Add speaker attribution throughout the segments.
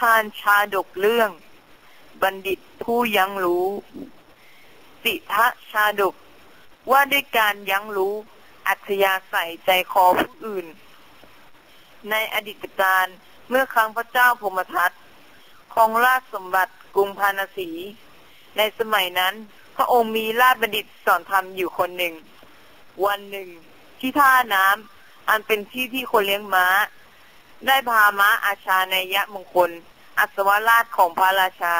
Speaker 1: ทานชาดกเรื่อง บัณฑิตผู้ยังรู้ สิทะชาดก ว่าด้วยการยังรู้ อัธยาศัยใจคอผู้อื่น ในอดีตการเมื่อครั้งพระเจ้าพมทัตครองราชสมบัติกรุงพาณสี ในสมัยนั้น พระองค์มีราชบัณฑิตสอนธรรมอยู่คนหนึ่ง วันหนึ่งที่ท่าน้ำอันเป็นที่ที่คนเลี้ยงม้า ได้พาม้าอาชาในยะมงคล อัศวราชของพระราชา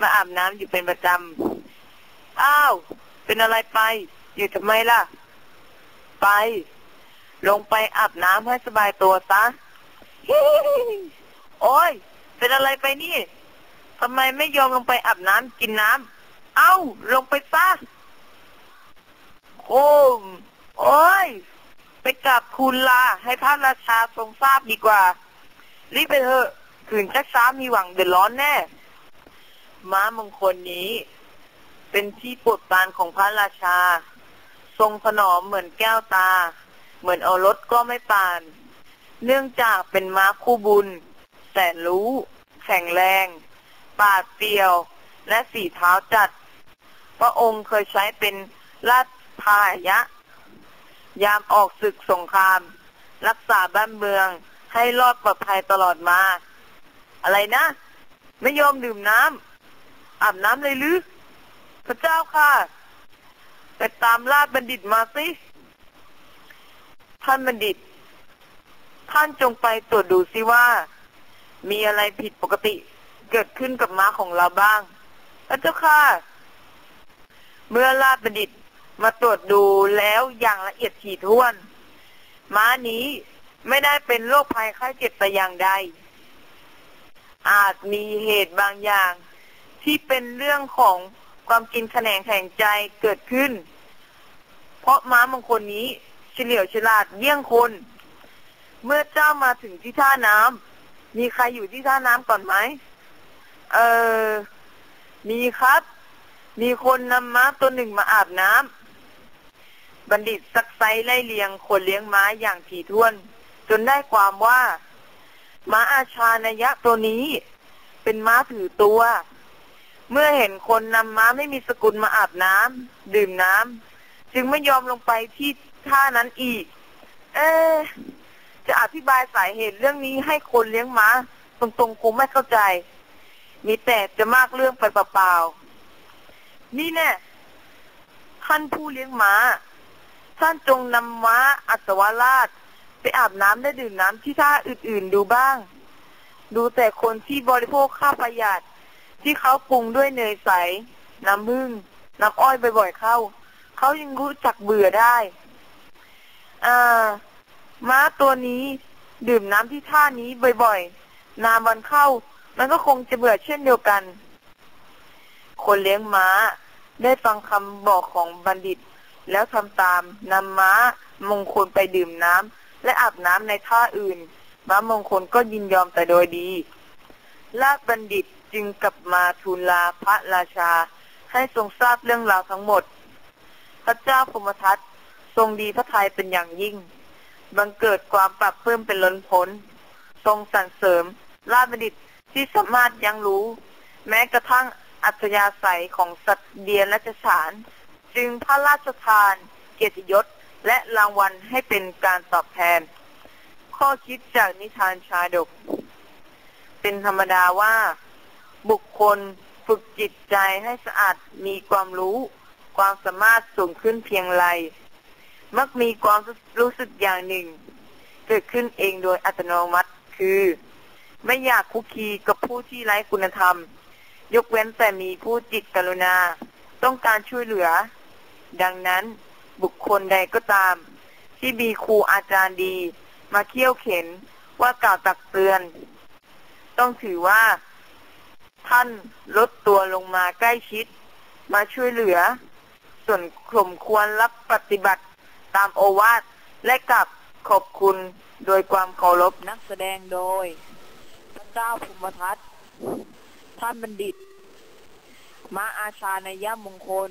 Speaker 1: มาอาบน้ำอยู่เป็นประจำ อ้าว เป็นอะไรไป อยู่ทำไมล่ะ ไป ลงไปอาบน้ำให้สบายตัวซะ โอ้ย เป็นอะไรไปนี่ทำไมไม่ยอมลงไปอาบน้ำกินน้ำ เอ้า ลงไปซะโอ้ม ไปกราบทูลลาให้พระราชาทรงทราบดีกว่า รีบไปเถอะขืนชักช้ามีหวังเดือดร้อนแน่ ม้ามงคลนี้ เป็นที่โปรดปรานของพระราชา ทรงถนอมเหมือนแก้วตา เหมือนเอารถก็ไม่ปาน เนื่องจากเป็นม้าคู่บุญ แสนรู้ แข็งแรง ปาดเปียว และสีเท้าจัด พระองค์เคยใช้เป็นราชพายะ ยามออกศึกสงคราม รักษาบ้านเมือง ให้รอดปลอดภัยตลอดมา อะไรนะ ไม่ยอมดื่มน้ำอาบน้ำเลยหรือพระเจ้าค่ะไปตามราชบัณฑิตมาสิ ท่านบัณฑิต ท่านจงไปตรวจดูสิว่า มีอะไรผิดปกติเกิดขึ้นกับม้าของเราบ้างพระเจ้าค่ะ เมื่อราชบัณฑิต มาตรวจดูแล้วอย่างละเอียดถี่ถ้วน ม้านี้ไม่ได้เป็นโรคภัยไข้เจ็บแต่อย่างใด อาจมีเหตุบางอย่าง ที่เป็นเรื่องของความกินแขนงแข่งใจเกิดขึ้น เพราะม้ามงคลนี้เฉลียวฉลาดเยี่ยงคน เมื่อเจ้ามาถึงที่ท่าน้ำมีใครอยู่ที่ท่าน้ำก่อนไหม เออ มีครับ มีคนนำม้าตัวหนึ่งมาอาบน้ำ บัณฑิตซักไซไล่เลียงคนเลี้ยงม้าอย่างถี่ถ้วน จนได้ความว่า ม้าอาชานยะตัวนี้ เป็นม้าถือตัว เมื่อเห็นคนนำม้าไม่มีสกุลมาอาบน้ำดื่มน้ำจึงไม่ยอมลงไปที่ท่านั้นอีก เอ๊จะอธิบายสาเหตุเรื่องนี้ให้คนเลี้ยงม้า ตรงๆคงไม่เข้าใจ มีแต่จะมากเรื่องไปเปล่าๆนี่แน่ท่านผู้เลี้ยงม้า ท่านจงนำม้าอัศวราช ไปอาบน้ำและดื่มน้ำที่ท่าอื่นๆดูบ้าง ดูแต่คนที่บริโภคข้าวประหยัด ที่เขาปรุงด้วยเนยใส น้ำมึ่งน้ำอ้อยบ่อยๆเข้า เขายังรู้จักเบื่อได้ อ่า ม้าตัวนี้ดื่มน้ำที่ท่านี้บ่อยๆ นานวันเข้า มันก็คงจะเบื่อเช่นเดียวกัน คนเลี้ยงม้าได้ฟังคำบอกของบัณฑิต แล้วทำตามนำม้ามงคลไปดื่มน้ำและอาบน้ำในท่าอื่น ม้ามงคลก็ยินยอมแต่โดยดีราชบัณฑิตจึงกลับมาทูลลาพระราชา ให้ทรงทราบเรื่องราวทั้งหมด พระเจ้าพมทัตทรงดีพระทัยเป็นอย่างยิ่ง บังเกิดความปรับเพิ่มเป็นล้นพ้น ทรงสรรเสริมราชบัณฑิตที่สามารถยังรู้ แม้กระทั่งอัธยาศัยของสัตว์เดียนและฉาน จึงพระราชทานเกียรติยศและรางวัลให้เป็นการตอบแทน ข้อคิดจากนิทานชาดก เป็นธรรมดาว่า บุคคลฝึกจิตใจให้สะอาดมีความรู้ ความสามารถสูงขึ้นเพียงไร มักมีความรู้สึกอย่างหนึ่ง เกิดขึ้นเองโดยอัตโนมัติคือ ไม่อยากคุกคีกับผู้ที่ไร้คุณธรรม ยกเว้นแต่มีผู้จิตกรุณา ต้องการช่วยเหลือ ดังนั้นบุคคลใดก็ตาม ที่มีครูอาจารย์ดี มาเคี่ยวเข็นว่ากล่าวตักเตือน ต้องถือว่า ท่านลดตัวลงมาใกล้ชิด มาช่วยเหลือ ส่วนสมควรรับปฏิบัติตามโอวาทและกับขอบคุณโดยความเคารพนักแสดงโดยพระเจ้าภูมิทัตท่านบัณฑิตมาอาชาในย่ามมงคล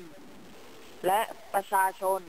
Speaker 1: และประชาชน